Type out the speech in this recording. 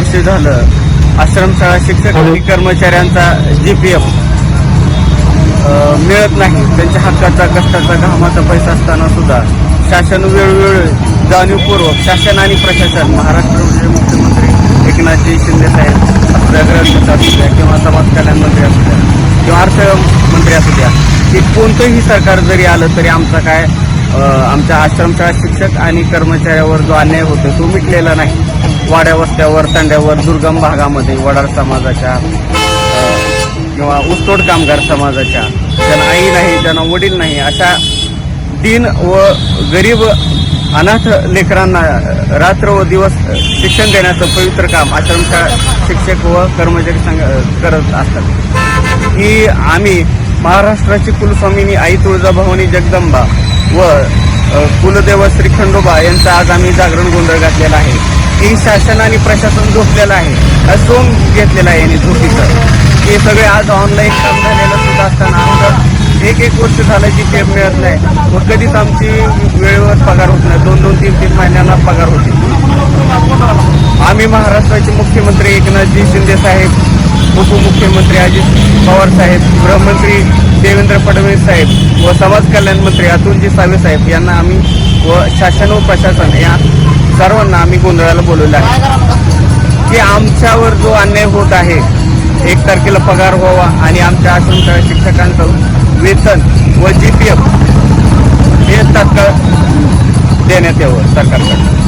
वर्ष झालं आश्रमशाळा शिक्षक आणि कर्मचाऱ्यांचा जीपीएफ मिळत नाही. त्यांच्या हक्काचा कष्टाचा घामाचा पैसा असताना सुद्धा शासन वेळोवेळी जाणीवपूर्वक शासन आणि प्रशासन महाराष्ट्राचे मुख्यमंत्री एकनाथजी शिंदे साहेब असू द्या गृहमंत्री असू द्या किंवा समाज कल्याण मंत्री असू द्या किंवा अर्थमंत्री असू द्या की कोणतंही सरकार जरी आलं तरी आमचा काय आमच्या आश्रमशाळा शिक्षक आणि कर्मचाऱ्यावर जो अन्याय होतो तो मिटलेला नाही. वाड्या वस्त्यावर तांड्यावर दुर्गम भागामध्ये वडार समाजाच्या किंवा ऊसतोड कामगार समाजाच्या ज्यांना आई नाही ज्यांना वडील नाही अशा दिन व गरीब अनाथ लेकरांना रात्र व दिवस शिक्षण देण्याचं पवित्र काम आश्रमशाळा शिक्षक व कर्मचारी संघ करत असतात. की आम्ही महाराष्ट्राची कुलस्वामिनी आई तुळजाभवानी जगदंबा व कुलदेव श्री खंडोबा यांचा आज आम्ही जागरण गोंधळ घातलेला आहे. की शासन आणि प्रशासन झोपलेलं आहे. सोम घेतलेला आहे यांनी झोपीचं. हे सगळे आज ऑनलाईन काम झालेलं सुद्धा असताना आमचं एक एक वर्ष झालं जी पेप मिळत नाही. मग कधीच आमची वेळेवर पगार होत नाही. दोन दोन तीन तीन महिन्यांना पगार होते. आम्ही महाराष्ट्राचे मुख्यमंत्री एकनाथजी शिंदे साहेब उपमुख्यमंत्री अजित पवार साहेब गृहमंत्री देवेंद्र फडणवीस साहेब व समाज कल्याण मंत्री अतुलजी सावे साहेब यांना आम्ही व शासन व प्रशासन या सर्वांना आम्ही गोंधळाला बोलवलं आहे. की आमच्यावर जो अन्याय होत आहे एक तारखेला पगार व्हावा आणि आमच्या आश्रमशाळा शिक्षकांचं वेतन व जी पी एफ हे तात्काळ देण्यात यावं सरकारकडे